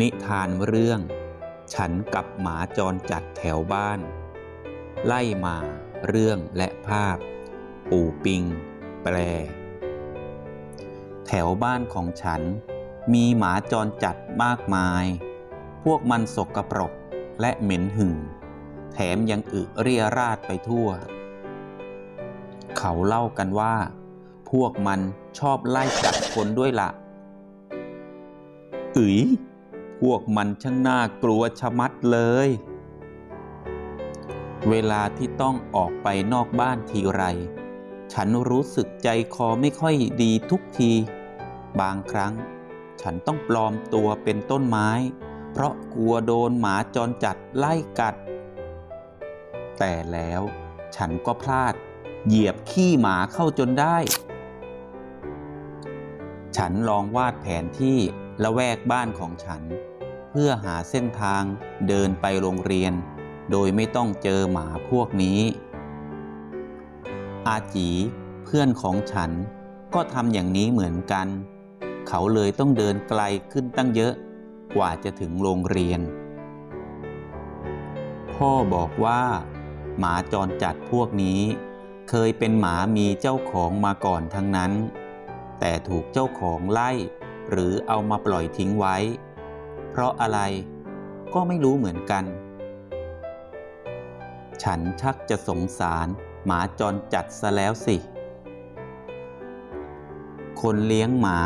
นิทานเรื่อง ฉันกับหมาจรจัดแถวบ้าน ไล่มาเรื่องและภาพ ปู่ปิง แปล แถวบ้านของฉัน มีหมาจรจัดมากมาย พวกมันสกปรกและเหม็นหึ่ง แถมยังอึเรียราดไปทั่ว เขาเล่ากันว่า พวกมันชอบไล่กัดคนด้วยละอึ๋ย พวกมันช่างน่ากลัวชะมัดเลย เวลาที่ต้องออกไปนอกบ้านทีไร ฉันรู้สึกใจคอไม่ค่อยดีทุกที บางครั้ง ฉันต้องปลอมตัวเป็นต้นไม้ เพราะกลัวโดนหมาจรจัดไล่กัด แต่แล้วฉันก็พลาดเหยียบขี้หมาเข้าจนได้ ฉันลองวาดแผนที่ ละแวกบ้านของฉัน เพื่อหาเส้นทางเดินไปโรงเรียน โดยไม่ต้องเจอหมาพวกนี้ อาจีเพื่อนของฉันก็ทำอย่างนี้เหมือนกัน เขาเลยต้องเดินไกลขึ้นตั้งเยอะกว่าจะถึงโรงเรียน พ่อบอกว่า หมาจรจัดพวกนี้ เคยเป็นหมามีเจ้าของมาก่อนทั้งนั้น แต่ถูกเจ้าของไล่ หรือเอามาปล่อยทิ้งไว้ เพราะอะไรก็ไม่รู้เหมือนกัน ฉันชักจะสงสารหมาจรจัดซะแล้วสิ คนเลี้ยงหมา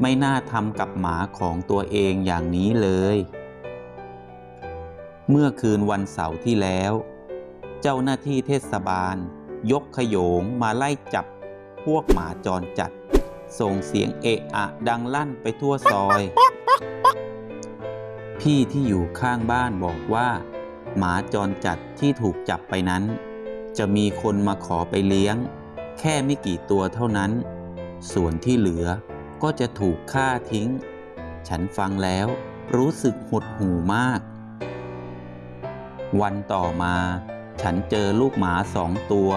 ไม่น่าทำกับหมาของตัวเองอย่างนี้เลย เมื่อคืนวันเสาร์ที่แล้ว เจ้าหน้าที่เทศบาล ยกขโยงมาไล่จับพวกหมาจรจัด ส่งเสียงเอะอะดังลั่นไปทั่วซอย พี่ที่อยู่ข้างบ้านบอกว่า หมาจรจัดที่ถูกจับไปนั้น จะมีคนมาขอไปเลี้ยง แค่ไม่กี่ตัวเท่านั้น ส่วนที่เหลือก็จะถูกฆ่าทิ้ง ฉันฟังแล้วรู้สึกหดหู่มาก วันต่อมา ฉันเจอลูกหมาสองตัว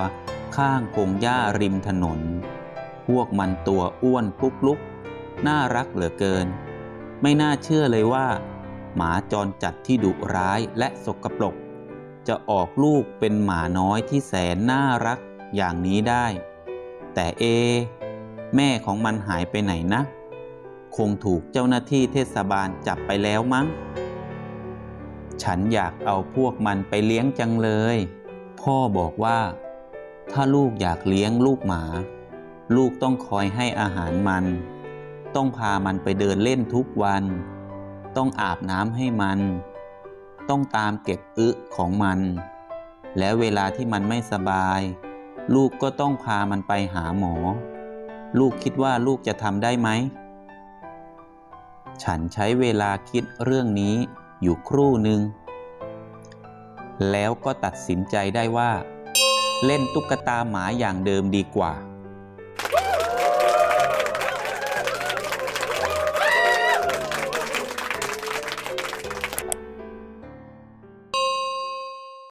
ข้างพงหญ้าริมถนน พวกมันตัวอ้วนปุกลุก น่ารักเหลือเกิน ไม่น่าเชื่อเลยว่า หมาจรจัดที่ดุร้ายและสกปรกจะออกลูกเป็นหมาน้อยที่แสนน่ารักอย่างนี้ได้ แต่เอ แม่ของมันหายไปไหนนะ คงถูกเจ้าหน้าที่เทศบาลจับไปแล้วมั้ง ฉันอยากเอาพวกมันไปเลี้ยงจังเลย พ่อบอกว่า ถ้าลูกอยากเลี้ยงลูกหมา ลูกต้องคอยให้อาหารมัน ต้องพามันไปเดินเล่นทุกวัน ต้องอาบน้ำให้มัน ต้องตามเก็บอึของมัน และเวลาที่มันไม่สบาย ลูกก็ต้องพามันไปหาหมอ ลูกคิดว่าลูกจะทำได้ไหม ฉันใช้เวลาคิดเรื่องนี้อยู่ครู่หนึ่ง แล้วก็ตัดสินใจได้ว่า เล่นตุ๊กตาหมาอย่างเดิมดีกว่า